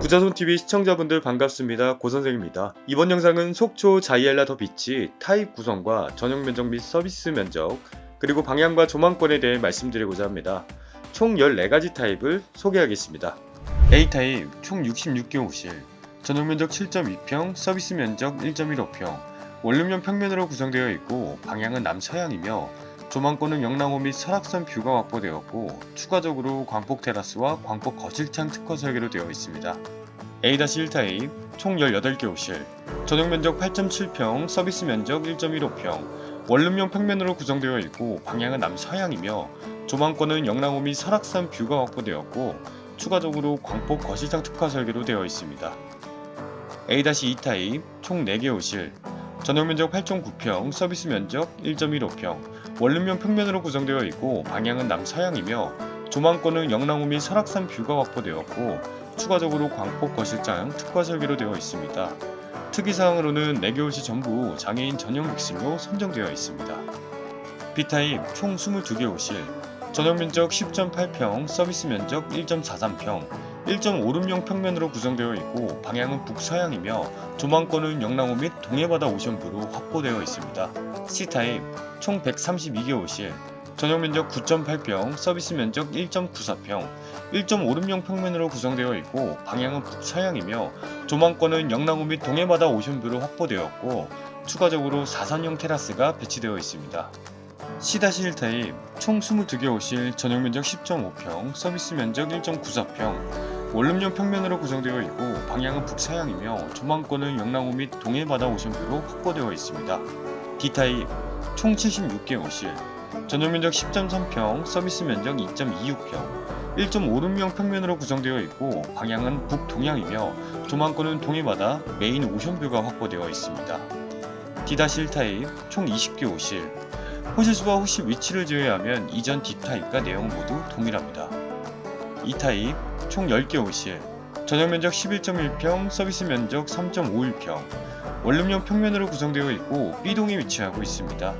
부자손TV 시청자분들 반갑습니다. 고선생입니다. 이번 영상은 속초 자이엘라 더 비치 타입 구성과 전용 면적 및 서비스 면적, 그리고 방향과 조망권에 대해 말씀드리고자 합니다. 총 14가지 타입을 소개하겠습니다. A타입 총 66개호실, 전용 면적 7.2평, 서비스 면적 1.15평, 원룸형 평면으로 구성되어 있고 방향은 남서향이며 조망권은 영랑호 및 설악산 뷰가 확보되었고 추가적으로 광폭 테라스와 광폭 거실창 특화 설계로 되어 있습니다. A-1 타입 총 18개 호실 전용 면적 8.7평, 서비스 면적 1.15평 원룸형 평면으로 구성되어 있고 방향은 남서향이며 조망권은 영랑호 및 설악산 뷰가 확보되었고 추가적으로 광폭 거실창 특화 설계로 되어 있습니다. A-2 타입 총 4개 호실 전용 면적 8.9평, 서비스 면적 1.15평, 원룸형 평면으로 구성되어 있고 방향은 남서향이며 조망권은 영랑호 및 설악산 뷰가 확보되었고 추가적으로 광폭 거실장 특화 설계로 되어 있습니다. 특이사항으로는 4개 호실 전부 장애인 전용 믹스로 선정되어 있습니다. B타입 총 22개 호실 전용 면적 10.8평, 서비스 면적 1.43평, 1.5룸형 평면으로 구성되어 있고 방향은 북서향이며 조망권은 영랑호 및 동해바다 오션뷰로 확보되어 있습니다. C타입 총 132개 호실 전용 면적 9.8평, 서비스 면적 1.94평, 1.5룸형 평면으로 구성되어 있고 방향은 북서향이며 조망권은 영랑호 및 동해바다 오션뷰로 확보되었고 추가적으로 4선형 테라스가 배치되어 있습니다. C-1 타입 총 22개 호실 전용 면적 10.5평, 서비스 면적 1.94평, 원룸형 평면으로 구성되어 있고 방향은 북서향이며 조망권은 영랑호 및 동해바다 오션뷰로 확보되어 있습니다. D-타입 총 76개 호실 전용 면적 10.3평, 서비스 면적 2.26평, 1.5룸형 평면으로 구성되어 있고 방향은 북동향이며 조망권은 동해바다 메인 오션뷰가 확보되어 있습니다. D-1 타입 총 20개 호실 호실 수와 호실 위치를 제외하면 이전 D타입과 내용 모두 동일합니다. E타입 총 10개 호실 전용 면적 11.1평, 서비스 면적 3.51평, 원룸형 평면으로 구성되어 있고 B동에 위치하고 있습니다.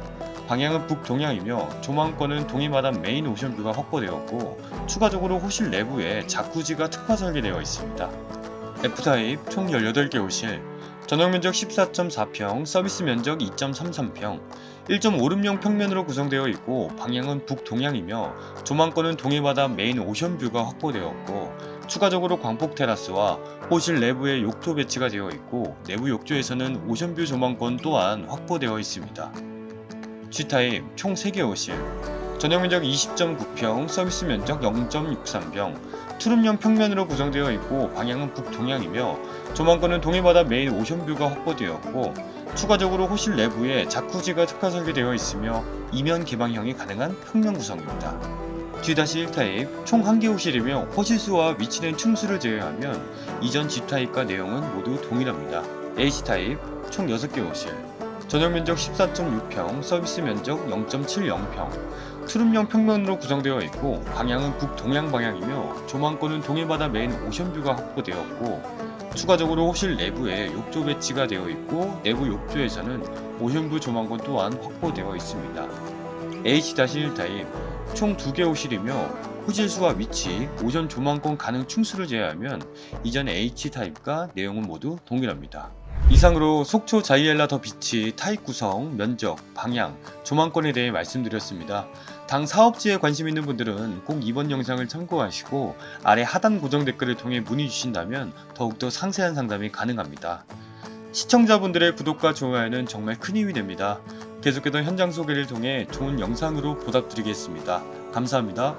방향은 북동향이며 조망권은 동해바다 메인 오션뷰가 확보되었고 추가적으로 호실 내부에 자쿠지가 특화 설계되어 있습니다. F타입 총 18개 호실 전용 면적 14.4평, 서비스 면적 2.33평, 1.5룸형 평면으로 구성되어 있고 방향은 북동향이며 조망권은 동해바다 메인 오션뷰가 확보되었고 추가적으로 광폭 테라스와 호실 내부에 욕조 배치가 되어 있고 내부 욕조에서는 오션뷰 조망권 또한 확보되어 있습니다. G타입 총 3개 호실 전용 면적 20.9평, 서비스 면적 0.63평, 투룸형 평면으로 구성되어 있고 방향은 북동향이며 조망권은 동해바다 메인 오션뷰가 확보되었고 추가적으로 호실 내부에 자쿠지가 특화 설계되어 있으며 이면 개방형이 가능한 평면 구성입니다. G-1 타입 총 1개 호실이며 호실수와 위치된 층수를 제외하면 이전 G타입과 내용은 모두 동일합니다. H-타입 총 6개 호실 전용 면적 14.6평, 서비스 면적 0.70평, 투룸형 평면으로 구성되어 있고 방향은 북동향 방향이며 조망권은 동해바다 메인 오션뷰가 확보되었고 추가적으로 호실 내부에 욕조 배치가 되어 있고 내부 욕조에서는 오션뷰 조망권 또한 확보되어 있습니다. H-1 타입 총 2개 호실이며 호실수와 위치, 오전 조망권 가능 층수를 제외하면 이전 H-타입과 내용은 모두 동일합니다. 이상으로 속초 자이엘라 더 비치 타입 구성, 면적, 방향, 조망권에 대해 말씀드렸습니다. 당 사업지에 관심 있는 분들은 꼭 이번 영상을 참고하시고 아래 하단 고정 댓글을 통해 문의 주신다면 더욱더 상세한 상담이 가능합니다. 시청자분들의 구독과 좋아요는 정말 큰 힘이 됩니다. 계속해서 현장 소개를 통해 좋은 영상으로 보답드리겠습니다. 감사합니다.